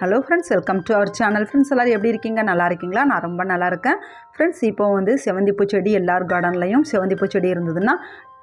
Hello friends welcome to our channel friends எல்லோரும் எப்படி இருக்கீங்க? நல்லா இருக்கீங்களா? நான் ரொம்ப நல்லா இருக்கேன். ஃப்ரெண்ட்ஸ் இப்போ வந்து செவந்திப்பூ செடி எல்லார் கார்டன்லேயும் செவந்திப்பூ செடி இருந்ததுன்னா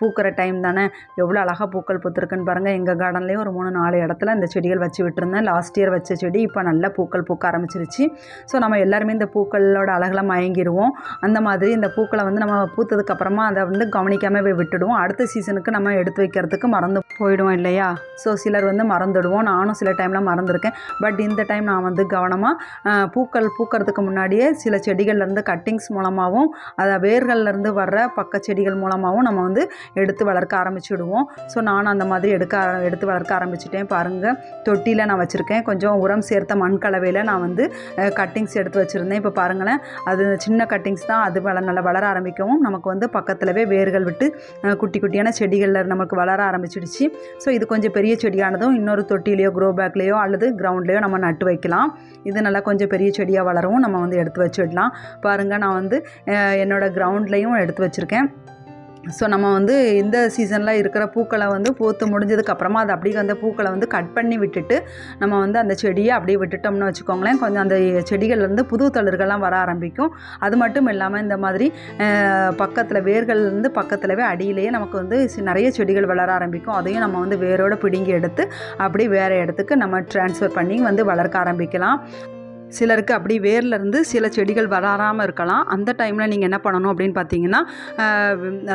பூக்கிற டைம் தானே? எவ்வளோ அழகாக பூக்கள் பூத்துருக்குன்னு பாருங்கள் எங்கள் கார்டன்லேயும் ஒரு மூணு நாலு இடத்துல இந்த செடிகள் வச்சு விட்டுருந்தேன். லாஸ்ட் இயர் வச்ச செடி இப்போ நல்லா பூக்கள் பூக்க ஆரம்பிச்சிருச்சு. ஸோ நம்ம எல்லாருமே இந்த பூக்களோட அழகில் மயங்கிடுவோம் அந்த மாதிரி இந்த பூக்களை வந்து நம்ம பூத்ததுக்கப்புறமா அதை வந்து கவனிக்காமல் போய் விட்டுடுவோம். அடுத்த சீசனுக்கு நம்ம எடுத்து வைக்கிறதுக்கு மறந்து போயிடுவோம் இல்லையா? ஸோ சிலர் வந்து மறந்துடுவோம். நானும் சில டைமில் மறந்துருக்கேன். பட் இந்த டைம் நான் வந்து கவனமாக பூக்கள் பூக்கிறதுக்கு முன்னாடியே சில செடிகள்லேருந்து கட்டிங்ஸ் மூலமாகவும் அதை வேர்கள்லேருந்து வர்ற பக்க செடிகள் மூலமாகவும் நம்ம வந்து எடுத்து வளர்க்க ஆரம்பிச்சுடுவோம். ஸோ நானும் அந்த மாதிரி எடுக்க ஆர- எடுத்து வளர்க்க ஆரம்பிச்சிட்டேன். பாருங்கள் தொட்டியில் நான் வச்சுருக்கேன். கொஞ்சம் உரம் சேர்த்த மண் கலவையில் நான் வந்து கட்டிங்ஸ் எடுத்து வச்சுருந்தேன். இப்போ பாருங்களேன் அது சின்ன கட்டிங்ஸ் தான். அது வள நல்லா வளர ஆரம்பிக்கவும் நமக்கு வந்து பக்கத்துலவே வேர்கள் விட்டு குட்டி குட்டியான செடிகளில் நமக்கு வளர ஆரம்பிச்சிடுச்சு. ஸோ இது கொஞ்சம் பெரிய செடியானதும் இன்னொரு தொட்டிலையோ க்ரோ பேக்லேயோ அல்லது கிரவுண்ட்லேயோ நம்ம நட்டு வைக்கலாம். இது நல்லா கொஞ்சம் பெரிய செடியாக வளரவும் நம்ம வந்து எடுத்து வச்சிடலாம். பாருங்கள் நான் வந்து என்னோடய என்னோட கிரவுண்ட்லேயும் எடுத்து வச்சுருக்கேன். ஸோ நம்ம வந்து இந்த சீசனில் இருக்கிற பூக்களை வந்து பூத்து முடிஞ்சதுக்கு அப்புறமா அது அப்படியே அந்த பூக்களை வந்து கட் பண்ணி விட்டுட்டு நம்ம வந்து அந்த செடியை அப்படியே விட்டுட்டோம்னு வச்சுக்கோங்களேன். கொஞ்சம் அந்த செடிகள்லேருந்து புது தளிர்கள்லாம் வர ஆரம்பிக்கும். அது மட்டும் இல்லாமல் இந்த மாதிரி பக்கத்தில் வேர்கள்லேருந்து பக்கத்துலவே அடியிலேயே நமக்கு வந்து நிறைய செடிகள் வளர ஆரம்பிக்கும். அதையும் நம்ம வந்து வேரோடு பிடுங்கி எடுத்து அப்படியே வேறு இடத்துக்கு நம்ம ட்ரான்ஸ்ஃபர் பண்ணி வந்து வளர்க்க ஆரம்பிக்கலாம். சிலருக்கு அப்படி வேர்லேருந்து சில செடிகள் வளராமல் இருக்கலாம். அந்த டைமில் நீங்கள் என்ன பண்ணணும் அப்படின்னு பார்த்தீங்கன்னா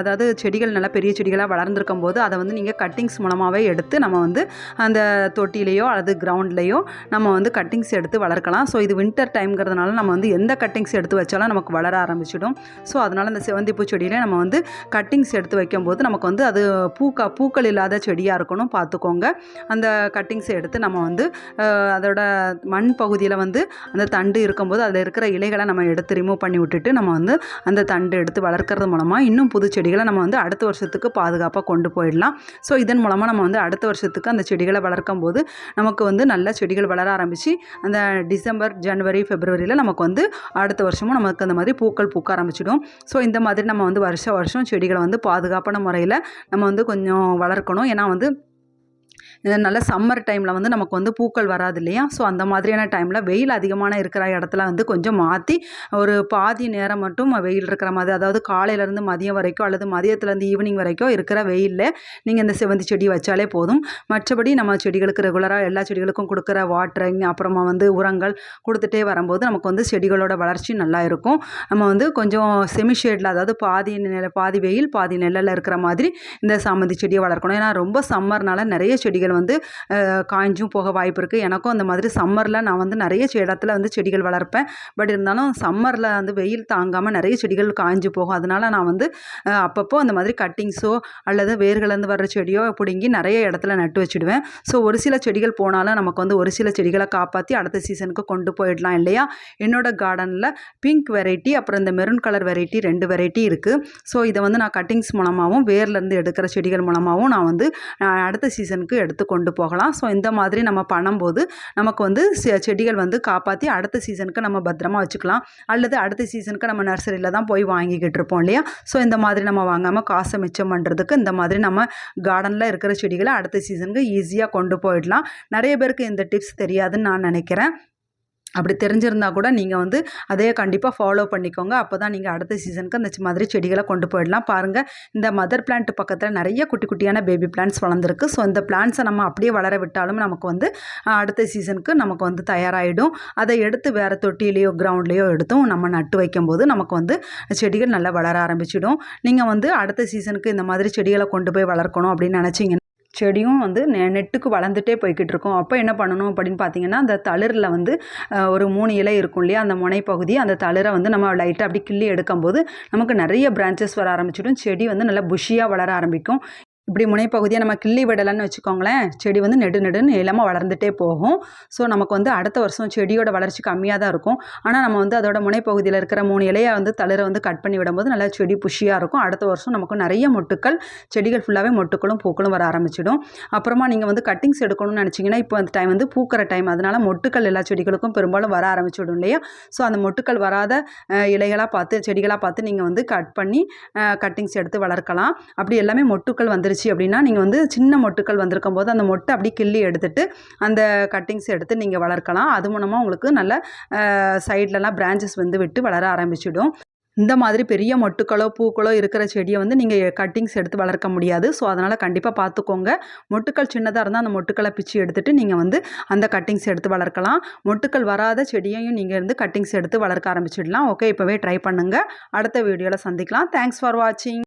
அதாவது செடிகள் நல்லா பெரிய செடிகளாக வளர்ந்துருக்கும் போது அதை வந்து நீங்கள் கட்டிங்ஸ் மூலமாகவே எடுத்து நம்ம வந்து அந்த தொட்டிலேயோ அல்லது கிரவுண்ட்லேயோ நம்ம வந்து கட்டிங்ஸ் எடுத்து வளர்க்கலாம். ஸோ இது வின்டர் டைம்ங்கிறதுனால நம்ம வந்து எந்த கட்டிங்ஸ் எடுத்து வச்சாலும் நமக்கு வளர ஆரம்பிச்சிடும். ஸோ அதனால் அந்த செவந்திப்பூ செடியில நம்ம வந்து கட்டிங்ஸ் எடுத்து வைக்கும்போது நமக்கு வந்து அது பூக்கா பூக்கள் இல்லாத செடியாக இருக்கணும் பார்த்துக்கோங்க அந்த கட்டிங்ஸை எடுத்து நம்ம வந்து அதோட மண் பகுதியில் வந்து அந்த தண்டு இருக்கும்போது அதில் இருக்கிற இலைகளை நம்ம எடுத்து ரிமூவ் பண்ணி விட்டுட்டு நம்ம வந்து அந்த தண்டு எடுத்து வளர்க்குறது மூலமாக இன்னும் புது செடிகளை நம்ம வந்து அடுத்த வருஷத்துக்கு பாதுகாப்பாக கொண்டு போயிடலாம். ஸோ இதன் மூலமாக நம்ம வந்து அடுத்த வருஷத்துக்கு அந்த செடிகளை வளர்க்கும் போது நமக்கு வந்து நல்ல செடிகள் வளர ஆரம்பித்து அந்த டிசம்பர் ஜனவரி ஃபெப்ரவரியில் நமக்கு வந்து அடுத்த வருஷமும் நமக்கு அந்த மாதிரி பூக்கள் பூக்க ஆரம்பிச்சிடும். ஸோ இந்த மாதிரி நம்ம வந்து வருஷ வருஷம் செடிகளை வந்து பாதுகாப்பான முறையில் நம்ம வந்து கொஞ்சம் வளர்க்கணும். ஏன்னா வந்து இதனால் சம்மர் டைமில் வந்து நமக்கு வந்து பூக்கள் வராது இல்லையா? ஸோ அந்த மாதிரியான டைமில் வெயில் அதிகமான இருக்கிற இடத்துல வந்து கொஞ்சம் மாற்றி ஒரு பாதி நேரம் மட்டும் வெயில் இருக்கிற மாதிரி அதாவது காலையிலேருந்து மதியம் வரைக்கும் அல்லது மதியத்துலேருந்து ஈவினிங் வரைக்கும் இருக்கிற வெயிலில் நீங்கள் இந்த செவந்தி செடி வச்சாலே போதும். மற்றபடி நம்ம செடிகளுக்கு ரெகுலராக எல்லா செடிகளுக்கும் கொடுக்குற வாட்டரிங் அப்புறமா வந்து உரங்கள் கொடுத்துட்டே வரும்போது நமக்கு வந்து செடிகளோட வளர்ச்சி நல்லா இருக்கும். நம்ம வந்து கொஞ்சம் செமி ஷேடில் அதாவது பாதி நில பாதி வெயில் பாதி நெல்லில் இருக்கிற மாதிரி இந்த சாமந்தி செடியை வளர்க்கணும். ஏன்னா ரொம்ப சம்மர்னால நிறைய செடி செடிகள் வந்து காய்ஞ்சும் போக வாய்ப்பு இருக்குது எனக்கும் அந்த மாதிரி சம்மரில் நான் வந்து நிறைய இடத்துல வந்து செடிகள் வளர்ப்பேன். பட் இருந்தாலும் சம்மரில் வந்து வெயில் தாங்காமல் நிறைய செடிகள் காய்ஞ்சு போகும். அதனால நான் வந்து அப்பப்போ அந்த மாதிரி கட்டிங்ஸோ அல்லது வேர்கள்லேருந்து வர்ற செடியோ பிடுங்கி நிறைய இடத்துல நட்டு வச்சுடுவேன். ஸோ ஒரு சில செடிகள் போனாலும் நமக்கு வந்து ஒரு சில செடிகளை காப்பாற்றி அடுத்த சீசனுக்கு கொண்டு போயிடலாம் இல்லையா? என்னோடய கார்டனில் பிங்க் வெரைட்டி அப்புறம் இந்த மெரூன் கலர் வெரைட்டி ரெண்டு வெரைட்டி இருக்குது ஸோ இதை வந்து நான் கட்டிங்ஸ் மூலமாகவும் வேர்லேருந்து எடுக்கிற செடிகள் மூலமாகவும் நான் வந்து அடுத்த சீசனுக்கு எடுத்து கொண்டு போகலாம். ஸோ இந்த மாதிரி நம்ம பண்ணும்போது நமக்கு வந்து செ- செடிகள் வந்து காப்பாற்றி அடுத்த சீசனுக்கு நம்ம பத்திரமா வச்சுக்கலாம். அல்லது அடுத்த சீசனுக்கு நம்ம நர்சரியில் தான் போய் வாங்கிக்கிட்டு இருப்போம் இல்லையா? ஸோ இந்த மாதிரி நம்ம வாங்காமல் காசை மிச்சம் பண்ணுறதுக்கு இந்த மாதிரி நம்ம கார்டனில் இருக்கிற செடிகளை அடுத்த சீசனுக்கு ஈஸியாக கொண்டு போயிடலாம். நிறைய பேருக்கு இந்த டிப்ஸ் தெரியாதுன்னு நான் நினைக்கிறேன். அப்படி தெரிஞ்சிருந்தா கூட நீங்கள் வந்து அதே கண்டிப்பாக ஃபாலோ பண்ணிக்கோங்க. அப்போ தான் நீங்கள் அடுத்த சீசனுக்கு அந்த சி- மாதிரி செடிகளை கொண்டு போயிடலாம். பாருங்கள் இந்த மதர் பிளான்ட் பக்கத்தில் நிறைய குட்டி குட்டியான பேபி பிளான்ட்ஸ் வளர்ந்துருக்கு. ஸோ இந்த பிளான்ட்ஸை நம்ம அப்படியே வளர விட்டாலும் நமக்கு வந்து அடுத்த சீசனுக்கு நமக்கு வந்து தயாராகிடும் அதை எடுத்து வேறு தொட்டிலேயோ கிரவுண்ட்லேயோ எடுத்தும் நம்ம நட்டு வைக்கும்போது நமக்கு வந்து செடிகள் நல்லா வளர ஆரம்பிச்சிடும். நீங்கள் வந்து அடுத்த சீசனுக்கு இந்த மாதிரி செடிகளை கொண்டு போய் வளர்க்கணும் அப்படின்னு நினச்சிங்கன்னா செடியும் வந்து நெ நெட்டுக்கு வளர்ந்துட்டே போய்கிட்டு இருக்கும் அப்போ என்ன பண்ணணும் அப்படின்னு பார்த்தீங்கன்னா அந்த தளிரில் வந்து ஒரு மூணு இலை இருக்கும் இல்லையா அந்த முனைப்பகுதி அந்த தளிரை வந்து நம்ம லைட்டாக அப்படி கிள்ளி எடுக்கும்போது நமக்கு நிறைய பிரான்ச்சஸ் வர ஆரம்பிச்சிடும். செடி வந்து நல்லா புஷியாக வளர ஆரம்பிக்கும். இப்படி முனைப்பகுதியை நம்ம கிள்ளி விடலைன்னு வச்சுக்கோங்களேன் செடி வந்து நெடு நெடுன்னு நிலமாக வளர்ந்துட்டே போகும். ஸோ நமக்கு வந்து அடுத்த வருஷம் செடியோட வளர்ச்சி கம்மியாக தான் இருக்கும். ஆனால் நம்ம வந்து அதோட முனைப்பகுதியில் இருக்கிற மூணு இலையை வந்து தளிரை வந்து கட் பண்ணி விடும்போது நல்லா செடி புஷியாக இருக்கும். அடுத்த வருஷம் நமக்கு நிறைய மொட்டுக்கள் செடிகள் ஃபுல்லாகவே மொட்டுக்களும் பூக்களும் வர ஆரம்பிச்சிடும். அப்புறமா நீங்கள் வந்து கட்டிங்ஸ் எடுக்கணும்னு நினச்சிங்கன்னா இப்போ அந்த டைம் வந்து பூக்கிற டைம் அதனால் மொட்டுக்கள் எல்லா செடிகளுக்கும் பெரும்பாலும் வர ஆரம்பிச்சிடும் இல்லையா? ஸோ அந்த மொட்டுக்கள் வராத இலைகளாக பார்த்து செடிகளாக பார்த்து நீங்கள் வந்து கட் பண்ணி கட்டிங்ஸ் எடுத்து வளர்க்கலாம். அப்படி எல்லாமே மொட்டுக்கள் வந்துருச்சு வந்துருச்சு அப்படின்னா நீங்கள் வந்து சின்ன மொட்டுக்கள் வந்திருக்கும் போது அந்த மொட்டை அப்படியே கிள்ளி எடுத்துட்டு அந்த கட்டிங்ஸ் எடுத்து நீங்கள் வளர்க்கலாம். அது மூலமாக உங்களுக்கு நல்ல சைட்லலாம் பிரான்ச்சஸ் வந்து விட்டு வளர ஆரம்பிச்சிடும். இந்த மாதிரி பெரிய மொட்டுக்களோ பூக்களோ இருக்கிற செடியை வந்து நீங்கள் கட்டிங்ஸ் எடுத்து வளர்க்க முடியாது. ஸோ அதனால் கண்டிப்பாக பார்த்துக்கோங்க மொட்டுக்கள் சின்னதாக இருந்தால் அந்த மொட்டுக்களை பிச்சு எடுத்துகிட்டு நீங்கள் வந்து அந்த கட்டிங்ஸ் எடுத்து வளர்க்கலாம். மொட்டுக்கள் வராத செடியையும் நீங்கள் இருந்து கட்டிங்ஸ் எடுத்து வளர்க்க ஆரம்பிச்சிடலாம். ஓகே இப்போவே ட்ரை பண்ணுங்கள் அடுத்த வீடியோவில் சந்திக்கலாம். தேங்க்ஸ் ஃபார் வாட்சிங்